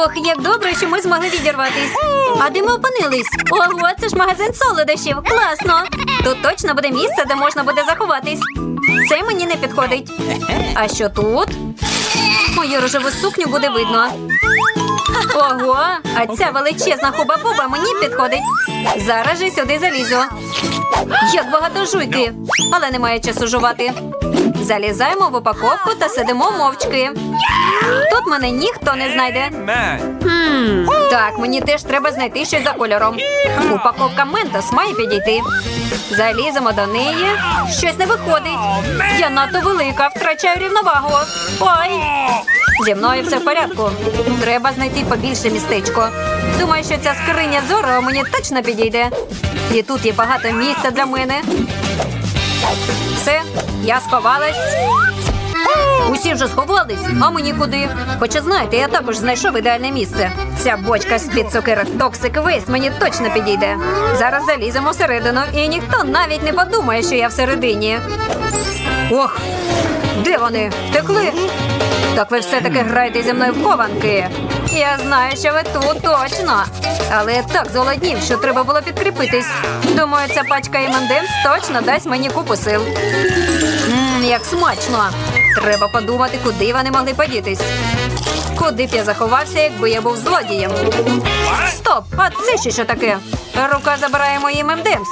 Ох, як добре, що ми змогли відірватись. А де ми опинились? Ого, це ж магазин солодощів. Класно. Тут точно буде місце, де можна буде заховатись. Це мені не підходить. А що тут? Мою рожеву сукню буде видно. Ого, а ця величезна хуба-буба мені підходить. Зараз же сюди залізу. Як багато жуйки, але немає часу жувати. Залізаємо в упаковку та сидимо мовчки. Тут мене ніхто не знайде. Так, мені теж треба знайти щось за кольором. Упаковка Ментос має підійти. Заліземо до неї. Щось не виходить. Я надто велика, втрачаю рівновагу. Ой! Зі мною все в порядку. Треба знайти побільше містечко. Думаю, що ця скриня зоро мені точно підійде. І тут є багато місця для мене. Все, я сховалась. Усі вже сховались, а мені куди? Хоча знаєте, я також знайшов ідеальне місце. Ця бочка з-під цукерок Toxic Waste мені точно підійде. Зараз заліземо всередину, і ніхто навіть не подумає, що я всередині. Ох, де вони? Втекли? Так ви все-таки граєте зі мною в хованки. Я знаю, що ви тут точно. Але я так зголоднів, що треба було підкріпитись. Думаю, ця пачка M&M's точно дасть мені купу сил. Як смачно. Треба подумати, куди вони могли подітись. Куди б я заховався, якби я був злодієм? Стоп! А це ще що таке? Рука забирає мої мемдемс.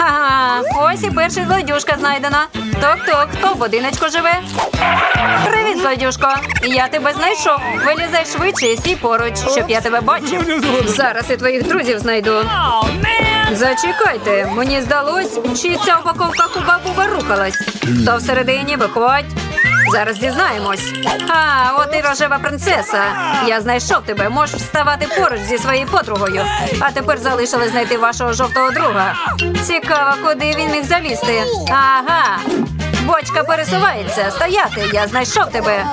Ага, ось і перший злодюшка знайдена. Ток-ток, хто в будиночку живе? Привіт, злодюшко. Я тебе знайшов. Вилізай швидше і стій поруч, щоб я тебе бачив. Зараз і твоїх друзів знайду. Зачекайте, мені здалось, чи ця упаковка хуба-буба рухалась. Хто всередині виходь. Зараз дізнаємось. А, от і рожева принцеса. Я знайшов тебе. Можеш вставати поруч зі своєю подругою. А тепер залишилось знайти вашого жовтого друга. Цікаво, куди він міг залізти. Ага. Бочка пересувається. Стояти, я знайшов тебе.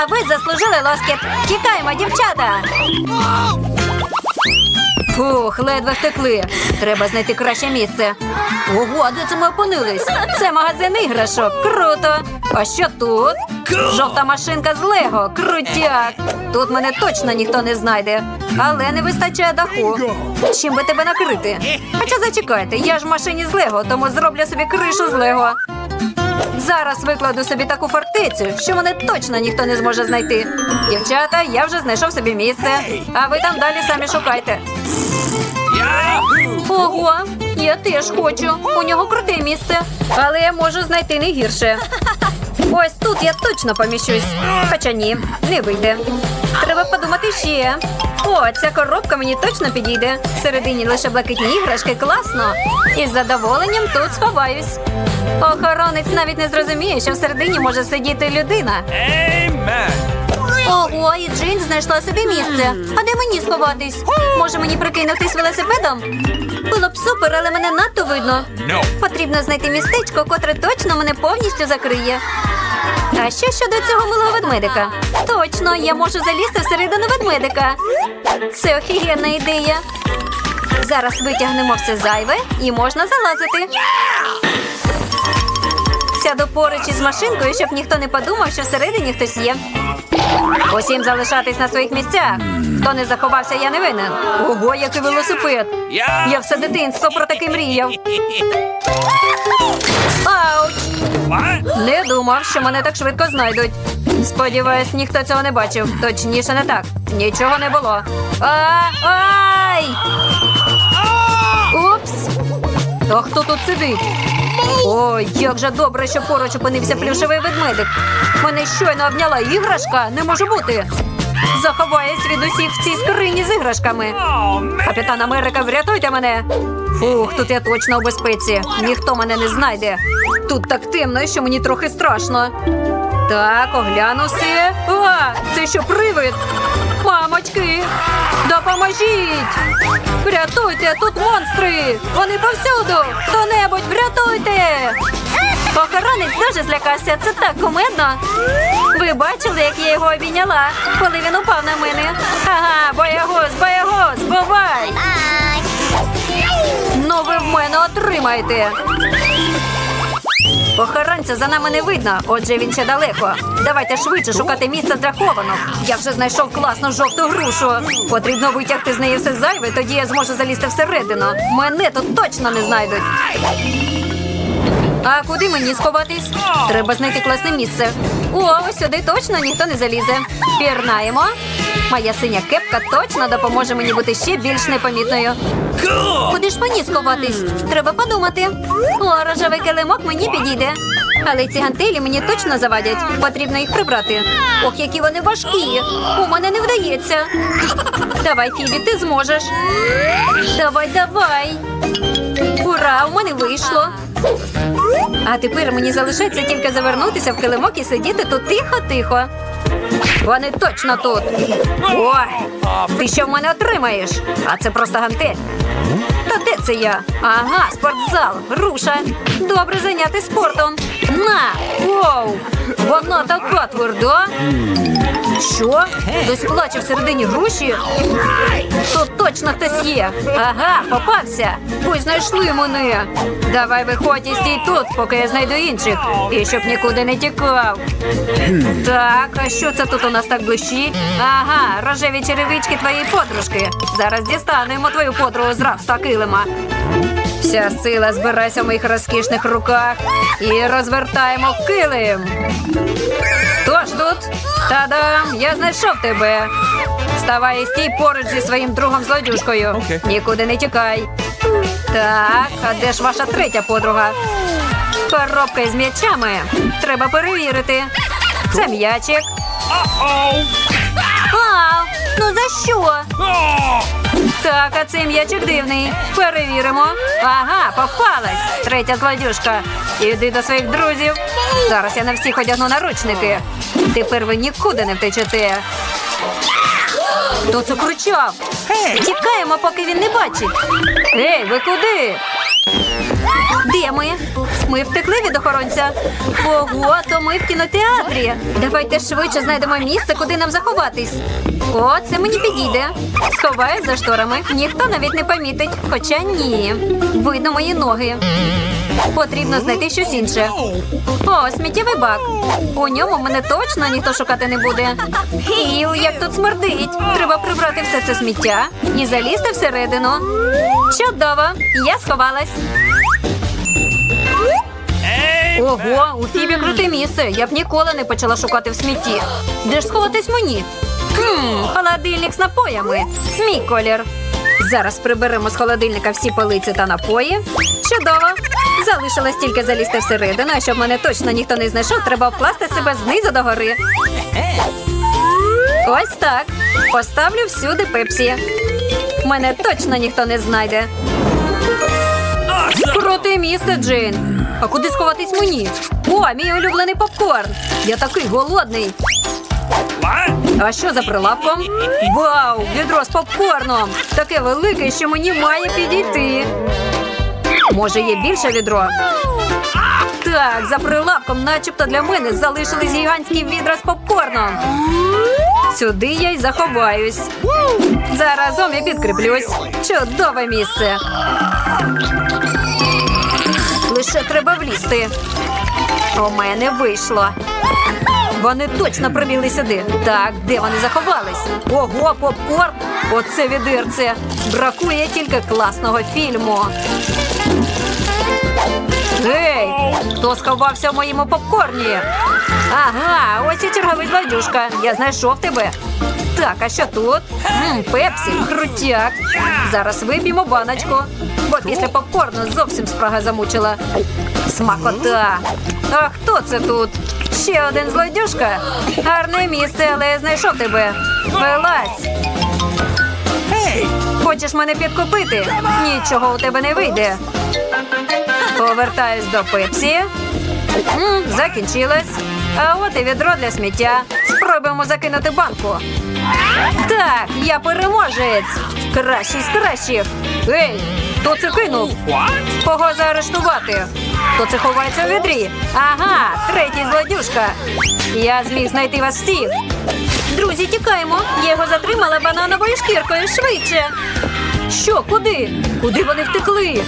А ви заслужили лоскіт. Тікаємо, дівчата. Фух, ледве втекли. Треба знайти краще місце. Ого, а де це ми опинились? Це магазин іграшок. Круто. А що тут? Жовта машинка з Лего. Крутяк. Тут мене точно ніхто не знайде. Але не вистачає даху. Чим би тебе накрити? Хоча зачекайте, я ж в машині з Лего, тому зроблю собі кришу з Лего. Зараз викладу собі таку фортецю, що мене точно ніхто не зможе знайти. Дівчата, я вже знайшов собі місце, а ви там далі самі шукайте. Ого, я теж хочу. У нього круте місце, але я можу знайти не гірше. Ось тут я точно поміщусь. Хоча ні, не вийде. Треба подумати ще. О, ця коробка мені точно підійде. Всередині лише блакитні іграшки, класно. І з задоволенням тут сховаюсь. Охоронець навіть не зрозуміє, що всередині може сидіти людина. Ого, і Джейн знайшла собі місце. А де мені сховатись? Може мені прикинутись велосипедом? Було б супер, але мене надто видно. Потрібно знайти містечко, котре точно мене повністю закриє. А що щодо цього милого ведмедика? Точно, я можу залізти всередину ведмедика. Це офігенна ідея. Зараз витягнемо все зайве і можна залазити. Сяду поруч із машинкою, щоб ніхто не подумав, що всередині хтось є. Усім залишатись на своїх місцях. Хто не заховався, я не винен. Ого, який велосипед! Я все дитинство про таке мріяв. Ауч! Не думав, що мене так швидко знайдуть. Сподіваюсь, ніхто цього не бачив. Точніше, не так. Нічого не було. А, ай! Упс! А хто тут сидить? Ой, як же добре, що поруч опинився плюшевий ведмедик. Мене щойно обняла іграшка. Не може бути. Заховаюсь від усіх в цій скрині з іграшками. Капітан Америка, врятуйте мене! Фух, тут я точно у безпеці. Ніхто мене не знайде. Тут так темно, що мені трохи страшно. Так, огляну все. Це що привид? Мамочки! Допоможіть! Врятуйте, тут монстри! Вони повсюду! Хто-небудь, врятуйте! Охоронець дуже злякався. Це так кумедно. Ви бачили, як я його обійняла, коли він упав на мене. Ага, боягуз, боягуз, бувай! Ну ви в мене отримаєте. Охоронця за нами не видно, отже він ще далеко. Давайте швидше шукати місце для хованок. Я вже знайшов класну жовту грушу. Потрібно витягти з неї все зайве, тоді я зможу залізти всередину. Мене тут точно не знайдуть. А куди мені сховатись? Треба знайти класне місце. О, сюди точно ніхто не залізе. Пірнаємо. Моя синя кепка точно допоможе мені бути ще більш непомітною. Куди ж мені сховатись? Треба подумати. О, рожевий килимок мені підійде. Але ці гантелі мені точно завадять. Потрібно їх прибрати. Ох, які вони важкі. У мене не вдається. Давай, Фібі, ти зможеш. Давай, давай. Ура, у мене вийшло. А тепер мені залишається тільки завернутися в килимок і сидіти тут тихо-тихо. Вони точно тут. Ой, ти що в мене отримаєш? А це просто гантель. Та де це я? Ага, спортзал, груша. Добре зайняти спортом. На! Воу! Вона така тверда. Що? Хтось плаче всередині груші? Тут точно хтось є. Ага, попався. Ось знайшли мене. Давай виходь і стій тут, поки я знайду інших. І щоб нікуди не тікав. Так, а що це тут у нас так блищить? Ага, рожеві черевички твоєї подружки. Зараз дістанемо твою подругу з рабства килима. Вся сила збирається в моїх розкішних руках і розвертаємо килим. Хто ж тут? Та-дам! Я знайшов тебе. Вставай і стій поруч зі своїм другом злодюшкою. Окей. Нікуди не тікай. Так, а де ж ваша третя подруга? Коробка із м'ячами. Треба перевірити. Це м'ячик. Uh-oh. Ну за що? Так, а цей м'ячик дивний. Перевіримо. Ага, попалась. Третя злодюшка. Іди до своїх друзів. Зараз я на всіх одягну наручники. Тепер ви нікуди не втечете. Хто це кричав? Тікаємо, поки він не бачить. Ей, ви куди? Де ми? Ми втекли від охоронця. Ого, то ми в кінотеатрі. Давайте швидше знайдемо місце, куди нам заховатись. О, це мені підійде. Сховаюсь за шторами. Ніхто навіть не помітить. Хоча ні. Видно мої ноги. Потрібно знайти щось інше. О, сміттєвий бак. У ньому мене точно ніхто шукати не буде. Іу, як тут смердить. Треба прибрати все це сміття і залізти всередину. Чудово! Я сховалась. Ого, у Фібі круте місце. Я б ніколи не почала шукати в смітті. Де ж сховатись мені? Хм, холодильник з напоями. Мій колір. Зараз приберемо з холодильника всі полиці та напої. Чудово! Залишилось тільки залізти всередину, а щоб мене точно ніхто не знайшов, треба обкласти себе знизу до гори. Ось так. Поставлю всюди пепсі. Мене точно ніхто не знайде. Круте місце, Джейн. А куди сховатись мені? О, мій улюблений попкорн. Я такий голодний. А що за прилавком? Вау, відро з попкорном. Таке велике, що мені має підійти. Може, є більше відро? Так, за прилавком, начебто для мене, залишились гігантські відра з попкорном. Сюди я й заховаюсь. Заразом я підкріплюсь. Чудове місце. Лише треба влізти. У мене вийшло. Вони точно прибігли сюди. Так, де вони заховались? Ого, попкорн! Оце відирце. Бракує тільки класного фільму. Гей! Хто сховався в моєму попкорні? Ага, ось і черговий злодюшка. Я знайшов тебе. Так, а що тут? Мм, пепсі, крутяк. Зараз вип'ємо баночку, бо після попкорну зовсім спрага замучила. Смакота. А хто це тут? Ще один злодюшка. Гарне місце, але я знайшов тебе. Вилазь. Хочеш мене підкупити? Нічого у тебе не вийде. Повертаюсь до пепсі. М, закінчилось. А от і відро для сміття. Спробуємо закинути банку. Так, я переможець. Кращий з кращих. Ей, хто це кинув? Кого заарештувати? Хто це ховається у відрі? Ага, третій злодюшка. Я зміг знайти вас всіх. Друзі, тікаємо. Я його затримала банановою шкіркою швидше. Що, куди? Куди вони втекли?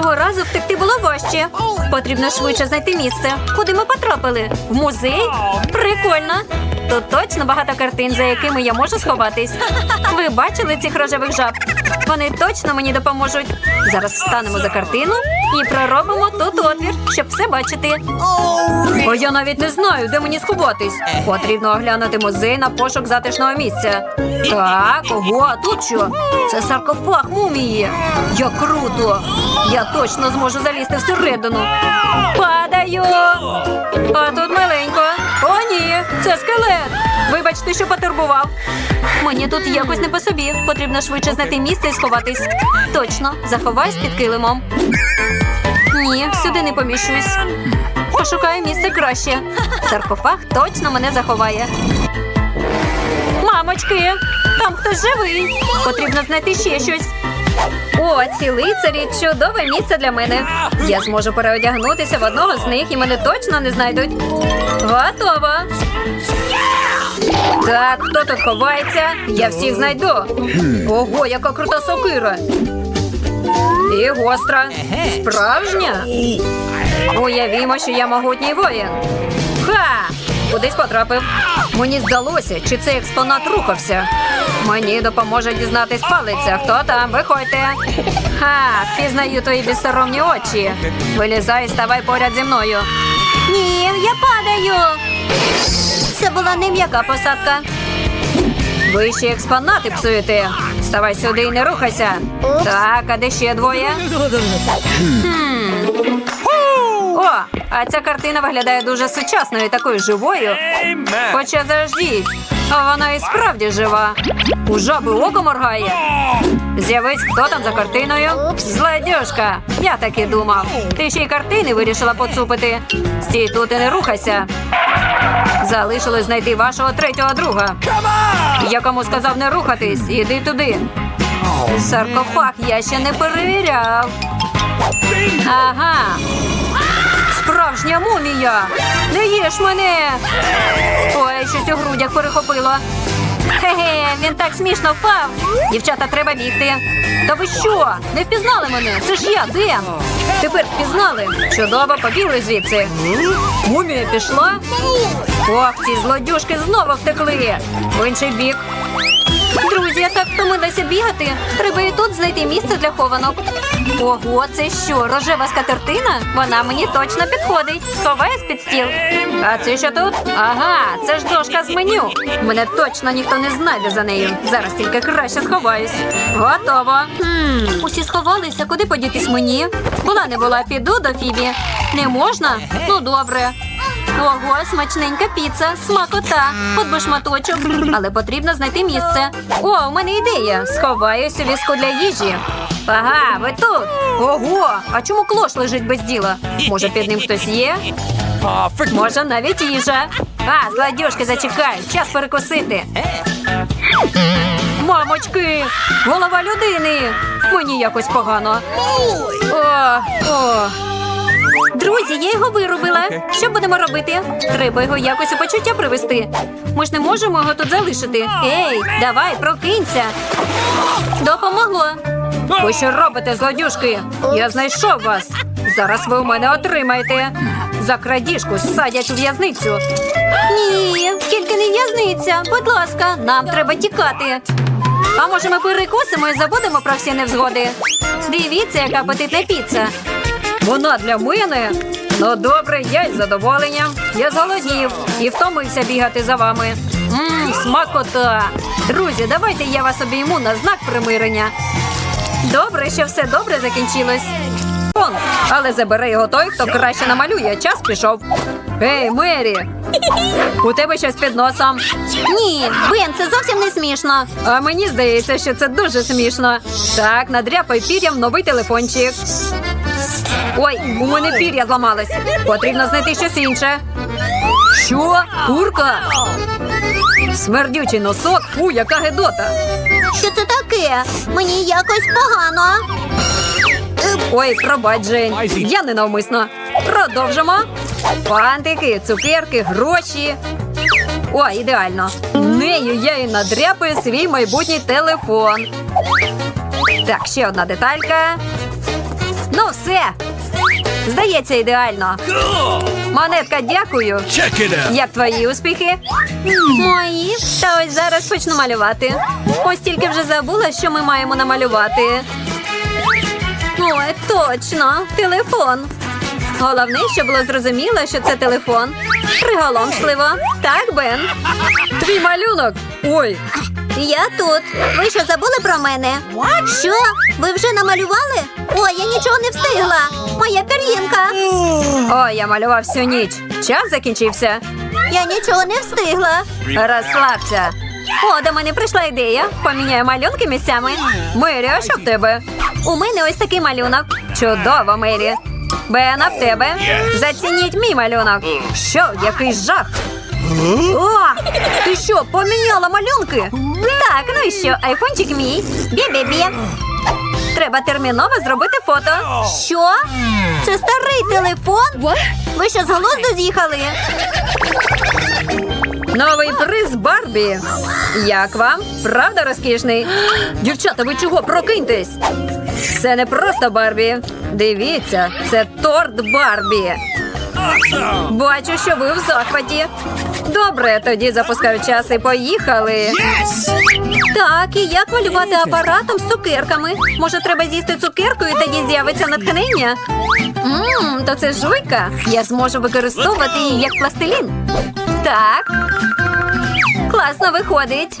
Цього разу втекти було важче. Потрібно швидше знайти місце. Куди ми потрапили? В музей? Прикольно. Тут точно багато картин, за якими я можу сховатись. Ви бачили цих рожевих жаб? Вони точно мені допоможуть. Зараз встанемо за картину і проробимо тут отвір, щоб все бачити. Бо я навіть не знаю, де мені сховатись. Потрібно оглянути музей на пошук затишного місця. Так, ого, а тут що? Це саркофаг мумії. Як круто! Я точно зможу залізти всередину. Падаю! А тут маленько. О, ні, це скелет. Вибачте, що потурбував. Мені тут якось не по собі. Потрібно швидше знайти місце і сховатись. Точно, заховаюсь під килимом. Ні, сюди не поміщусь. Пошукаю місце краще. Саркофаг точно мене заховає. Мамочки, там хтось живий. Потрібно знайти ще щось. О, ці лицарі чудове місце для мене. Я зможу переодягнутися в одного з них і мене точно не знайдуть. Готово. Так, хто тут ховається? Я всіх знайду. Ого, яка крута сокира. І гостра. Справжня. Уявімо, що я могутній воїн. Ха! Кудись потрапив. Мені здалося, чи цей експонат рухався. Мені допоможе дізнатись палиця. Хто там? Виходьте. Ха, впізнаю твої безсоромні очі. Вилізай ставай поряд зі мною. Ні, я падаю. Це була не м'яка посадка. Ви ще експонати псуєте. Ставай сюди і не рухайся. Так, а де ще двоє? О, а ця картина виглядає дуже сучасною, такою живою. Amen. Хоча заждіть, а вона і справді жива. У жаби око моргає. З'явись, хто там за картиною? Злодюжка. Я так і думав. Ти ще й картини вирішила поцупити. Стій тут і не рухайся. Залишилось знайти вашого третього друга. Я кому сказав не рухатись, іди туди. Саркофаг я ще не перевіряв. Ага. Справжня мумія! Не їж мене! Ой, щось у грудях перехопило. Хе-хе, він так смішно впав. Дівчата, треба бігти. Та ви що? Не впізнали мене? Це ж я, Ден. Тепер впізнали. Чудово, побігли звідси. Мумія пішла. Ох, ці злодюшки знову втекли. В інший бік. Друзі, так втомилася бігати. Треба і тут знайти місце для хованок. Ого, це що, рожева скатертина? Вона мені точно підходить. Сховаюсь під стіл. А це що тут? Ага, це ж дошка з меню. Мене точно ніхто не знайде за нею. Зараз тільки краще сховаюсь. Готово. Хм, усі сховалися, куди подітись мені? Була не була, піду до Фібі. Не можна? Ну добре. Ого, смачненька піца, смакота, от би шматочок. Але потрібно знайти місце. О, у мене ідея. Сховаюсь у візку для їжі. Ага, ви тут. Ого, а чому клош лежить без діла? Може, під ним хтось є? Може, навіть їжа. А, злодюшки, зачекай, час перекусити. Мамочки, голова людини. Мені якось погано. О, о. Друзі, я його виробила. Що будемо робити? Треба його якось у почуття привести. Ми ж не можемо його тут залишити. Ей, давай, прокинься. Допомогло. Ви що робите, злодюшки? Я знайшов вас. Зараз ви у мене отримаєте. За крадіжку садять у в'язницю. Ні, тільки не в'язниця. Будь ласка, нам треба тікати. А може ми перекусимо і забудемо про всі невзгоди? Дивіться, яка апетитна піца. Вона для мене. Ну добре, я із задоволенням. Я зголоднів і втомився бігати за вами. Мм, смакота. Друзі, давайте я вас обійму на знак примирення. Добре, що все добре закінчилось. Он, але забере його той, хто краще намалює. Час пішов. Ей, Мері! У тебе щось під носом. Ні, Бен, це зовсім не смішно. А мені здається, що це дуже смішно. Так, надряпай пір'ям новий телефончик. Ой, у мене пір'я зламалось. Потрібно знайти щось інше. Що? Курка? Смердючий носок, фу, яка гедота. Що це таке? Мені якось погано. Ой, пробач, Жень. Я ненавмисно. Продовжимо. Фантики, цукерки, гроші. О, ідеально. Нею я і надряпаю свій майбутній телефон. Так, ще одна деталька. Ну, все. Здається, ідеально. Монетка, дякую. Check it out. Як твої успіхи? Мої. Та ось зараз почну малювати. Ось тільки вже забула, що ми маємо намалювати. Ой, точно, телефон. Головне, щоб було зрозуміло, що це телефон. Приголомшливо. Так, Бен. Твій малюнок. Ой, Я тут. Ви що забули про мене? Що? Ви вже намалювали? Ой, я нічого не встигла. Моя пір'їнка. ой, я малював всю ніч. Час закінчився. Я нічого не встигла. Розслабся. О, до мене прийшла ідея. Поміняю малюнки місцями. Мері, а що в тебе? У мене ось такий малюнок. Чудово, Мері. Бена, в тебе. Зацініть мій малюнок. Що, який жах? О, ти що, поміняла малюнки? Так, ну і що, айфончик мій. Бі-бі-бі. Треба терміново зробити фото. Що? Це старий телефон? Ви що з глузду з'їхали? Новий приз Барбі. Як вам? Правда розкішний? Дівчата, ви чого прокиньтесь? Це не просто Барбі. Дивіться, це торт Барбі. Бачу, що ви в захваті. Добре, тоді запускаю час і поїхали. Yes. Так, і як малювати апаратом з цукерками? Може, треба з'їсти цукерку і тоді з'явиться натхнення? Ммм, то це жуйка. Я зможу використовувати її як пластилін. Так. Класно виходить.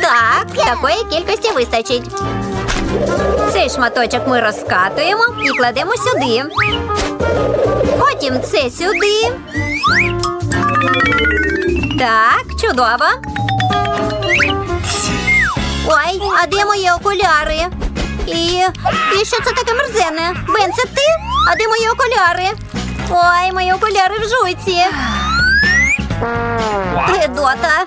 Так, такої кількості вистачить. Цей шматочок ми розкатуємо і кладемо сюди. Потім це сюди. Так, чудово. Ой, а де мої окуляри? І, і що це таке мерзенне? Бен, це ти? А де мої окуляри? Ой, мої окуляри в жуйці. Гедота.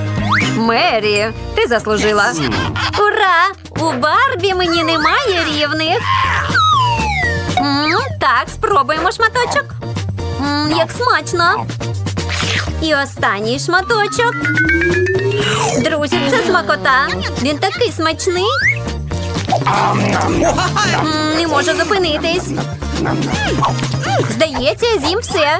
Мері, ти заслужила. Ура! У Барбі мені немає рівних. М, так, спробуємо шматочок. М, як смачно. І останній шматочок. Друзі, це смакота. Він такий смачний. М, не можу зупинитись. Здається, з'їм все.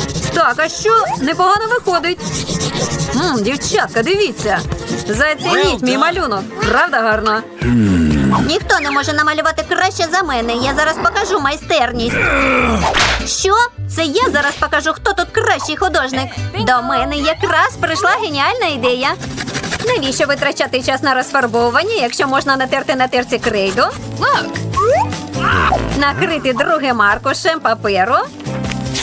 Так, а що? Непогано виходить. М, дівчатка, дивіться. Зацініть мій малюнок. Правда гарно? Ніхто не може намалювати краще за мене. Я зараз покажу майстерність. Що? Це я зараз покажу, хто тут кращий художник. До мене якраз прийшла геніальна ідея. Навіщо витрачати час на розфарбовування, якщо можна натерти на терці крейду? Накрити другим аркушем паперу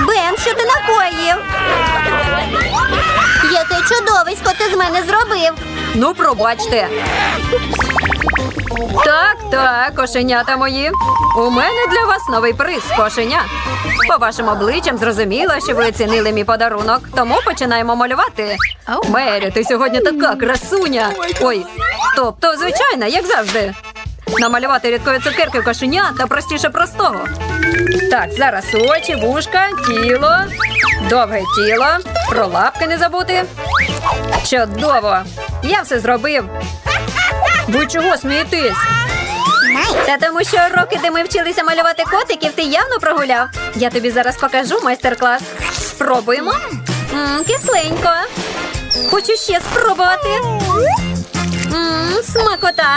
Бен, що ти накоїв? Яке чудовисько ти з мене зробив. Ну, пробачте. Так, так, кошенята мої. У мене для вас новий приз, кошеня. По вашим обличчям зрозуміло, що ви оцінили мій подарунок, тому починаємо малювати. Мері, ти сьогодні така красуня. Ой, тобто, звичайно, як завжди. Намалювати рідкої цукерки кошеня та простіше простого. Так, зараз очі, вушка, тіло, довге тіло, про лапки не забути. Чудово! Я все зробив. Ви чого смієтесь? Та тому що роки, де ми вчилися малювати котиків, ти явно прогуляв. Я тобі зараз покажу майстер-клас. Спробуємо. М, кисленько. Хочу ще спробувати. М, смакота.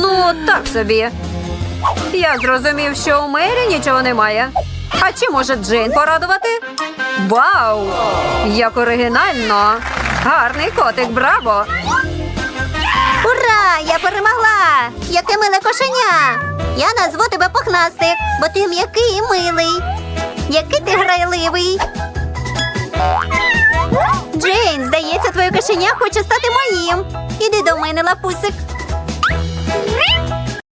Ну, так собі. Я зрозумів, що у Мері нічого немає. А чи може Джейн порадувати? Вау! Як оригінально! Гарний котик, браво! Ура! Я перемогла! Яке миле кошеня! Я назву тебе пухнастик, бо ти м'який і милий. Який ти грайливий. Джейн, здається, твоє кошеня хоче стати моїм. Іди до мене, лапусик. Música